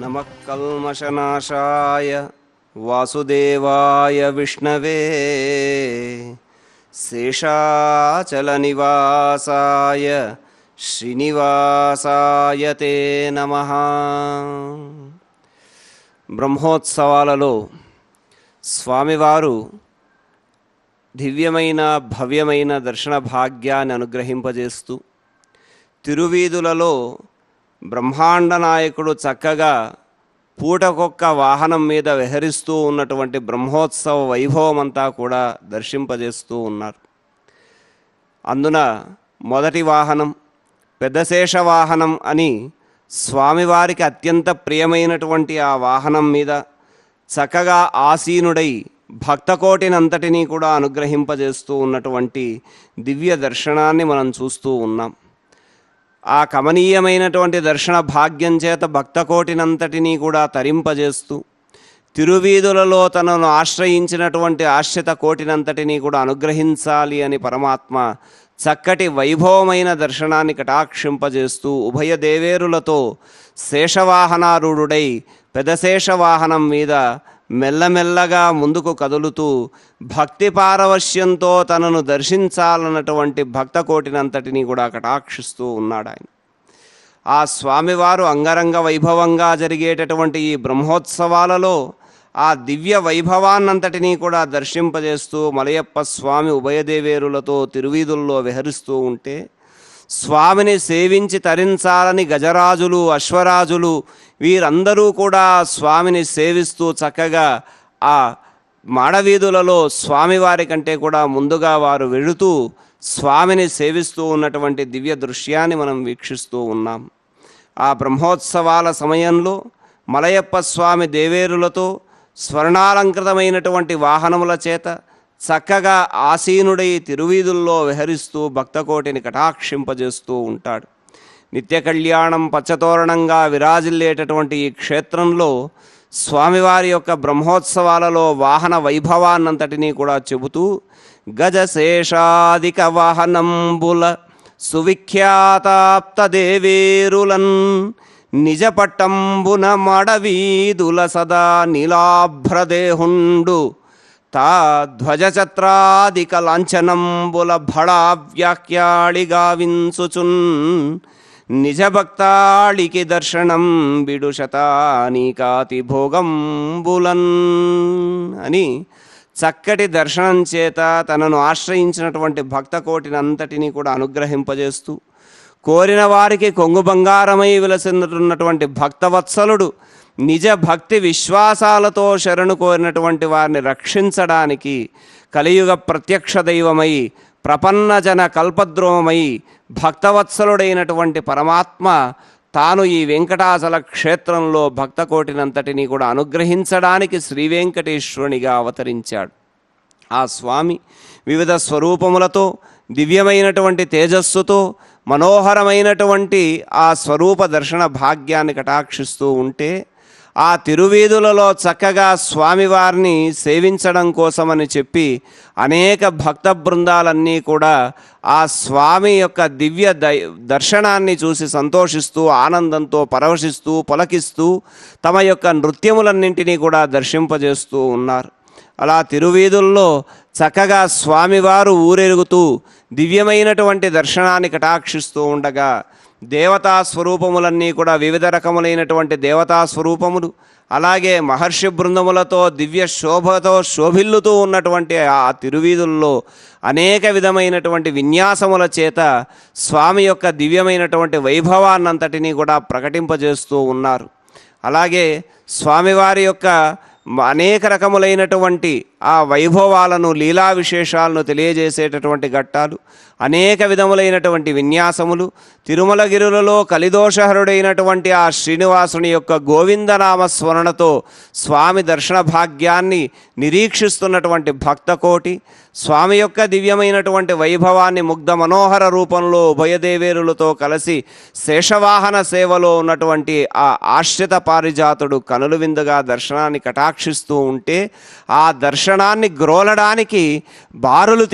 नमः कल्मषनाशाय वासुदेवाय विष्णवे शेषाचलनिवासाय శ్రీనివాసాయ తే నమ బ్రహ్మోత్సవాలలో స్వామివారు దివ్యమైన భవ్యమైన దర్శన భాగ్యాన్ని అనుగ్రహింపజేస్తూ తిరువీధులలో బ్రహ్మాండ నాయకుడు చక్కగా పూటకొక్క వాహనం మీద విహరిస్తూ ఉన్నటువంటి బ్రహ్మోత్సవ వైభవం అంతా కూడా దర్శింపజేస్తూ ఉన్నారు. అందున మొదటి వాహనం పెద్దశేష వాహనం అని స్వామివారికి అత్యంత ప్రియమైనటువంటి ఆ వాహనం మీద చక్కగా ఆసీనుడై భక్తకోటినంతటినీ కూడా అనుగ్రహింపజేస్తూ ఉన్నటువంటి దివ్య దర్శనాన్ని మనం చూస్తూ ఉన్నాం. ఆ కమనీయమైనటువంటి దర్శన భాగ్యం చేత భక్తకోటినంతటినీ కూడా తరింపజేస్తూ తిరువీధులలో తనను ఆశ్రయించినటువంటి ఆశ్రిత కోటినంతటినీ కూడా అనుగ్రహించాలి అని పరమాత్మ చక్కటి వైభవమైన దర్శనాన్ని కటాక్షింపజేస్తూ ఉభయ దేవేరులతో శేషవాహనారూఢుడై పెదశేషవాహనం మీద మెల్లమెల్లగా ముందుకు కదులుతూ భక్తి పారవశ్యంతో తనను దర్శించాలన్నటువంటి భక్త కోటినంతటినీ కూడా కటాక్షిస్తూ ఉన్నాడు ఆయన. ఆ స్వామివారు అంగరంగ వైభవంగా జరిగేటటువంటి ఈ బ్రహ్మోత్సవాలలో ఆ దివ్య వైభవాన్నంతటినీ కూడా దర్శింపజేస్తూ మలయప్ప స్వామి ఉభయదేవేరులతో తిరువీధుల్లో విహరిస్తూ ఉంటే స్వామిని సేవించి తరించాలని గజరాజులు అశ్వరాజులు వీరందరూ కూడా స్వామిని సేవిస్తూ చక్కగా ఆ మాడవీధులలో స్వామివారి కంటే కూడా ముందుగా వారు వెళుతూ స్వామిని సేవిస్తూ ఉన్నటువంటి దివ్య దృశ్యాన్ని మనం వీక్షిస్తూ ఉన్నాం. ఆ బ్రహ్మోత్సవాల సమయంలో మలయప్ప స్వామి దేవేరులతో స్వర్ణాలంకృతమైనటువంటి వాహనముల చేత చక్కగా ఆసీనుడై తిరువీధుల్లో విహరిస్తూ భక్తకోటిని కటాక్షింపజేస్తూ ఉంటాడు. నిత్య కళ్యాణం పచ్చతోరణంగా విరాజిల్లేటటువంటి ఈ క్షేత్రంలో స్వామివారి యొక్క బ్రహ్మోత్సవాలలో వాహన వైభవాన్నంతటినీ కూడా చెబుతూ గజశేషాదిక వాహనంబుల సువిఖ్యాతాప్తదేవేరులన్ నిజపట్టంబున నిజ పట్టంబున మడవీదుల సదా నీలాభ్రదేహుండు. తా ధ్వజచత్రాదిక లాంఛనంబుల భళా వ్యాఖ్యాళిగావించుచున్ నిజ భక్తాళికి దర్శనం బిడుశతానీకాతి భోగంబులన్ అని చక్కటి దర్శనం చేత తనను ఆశ్రయించినటువంటి భక్త కోటినంతటినీ కూడా అనుగ్రహింపజేస్తూ కోరిన వారికి కొంగు బంగారమై విలసినటువంటి భక్తవత్సలుడు నిజ భక్తి విశ్వాసాలతో శరణు కోరినటువంటి వారిని రక్షించడానికి కలియుగ ప్రత్యక్ష దైవమై ప్రపన్నజన కల్పద్రోమమై భక్తవత్సలుడైనటువంటి పరమాత్మ తాను ఈ వెంకటాచల క్షేత్రంలో భక్తకోటినంతటినీ కూడా అనుగ్రహించడానికి శ్రీ వెంకటేశ్వరునిగా అవతరించాడు. ఆ స్వామి వివిధ స్వరూపములతో దివ్యమైనటువంటి తేజస్సుతో మనోహరమైనటువంటి ఆ స్వరూప దర్శన భాగ్యాన్ని కటాక్షిస్తూ ఉంటే ఆ తిరువీధులలో చక్కగా స్వామివారిని సేవించడం కోసమని చెప్పి అనేక భక్త బృందాలన్నీ కూడా ఆ స్వామి యొక్క దివ్య దై దర్శనాన్ని చూసి సంతోషిస్తూ ఆనందంతో పరవశిస్తూ పొలకిస్తూ తమ యొక్క నృత్యములన్నింటినీ కూడా దర్శింపజేస్తూ ఉన్నారు. అలా తిరువీధుల్లో చక్కగా స్వామివారు ఊరెరుగుతూ దివ్యమైనటువంటి దర్శనాన్ని కటాక్షిస్తూ ఉండగా దేవతా స్వరూపములన్నీ కూడా వివిధ రకములైనటువంటి దేవతా స్వరూపములు. అలాగే మహర్షి బృందములతో దివ్య శోభతో శోభిల్లుతూ ఉన్నటువంటి ఆ తిరువీధుల్లో అనేక విధమైనటువంటి విన్యాసముల చేత స్వామి యొక్క దివ్యమైనటువంటి వైభవాన్నంతటినీ కూడా ప్రకటింపజేస్తూ ఉన్నారు. అలాగే స్వామివారి యొక్క అనేక రకములైనటువంటి ఆ వైభవాలను లీలా విశేషాలను తెలియజేసేటటువంటి ఘట్టాలు అనేక విధములైనటువంటి విన్యాసములు తిరుమలగిరులలో కలిదోషహరుడైనటువంటి ఆ శ్రీనివాసుని యొక్క గోవిందనామ స్మరణతో స్వామి దర్శన భాగ్యాన్ని నిరీక్షిస్తున్నటువంటి భక్తకోటి స్వామి యొక్క దివ్యమైనటువంటి వైభవాన్ని ముగ్ధ మనోహర రూపంలో ఉభయదేవేరులతో కలిసి శేషవాహన సేవలో ఉన్నటువంటి ఆ ఆశ్రిత పారిజాతుడు కనులు విందుగా దర్శనాన్ని కటాక్షిస్తూ ఉంటే ఆ దర్శనాన్ని గ్రోలడానికి బారులు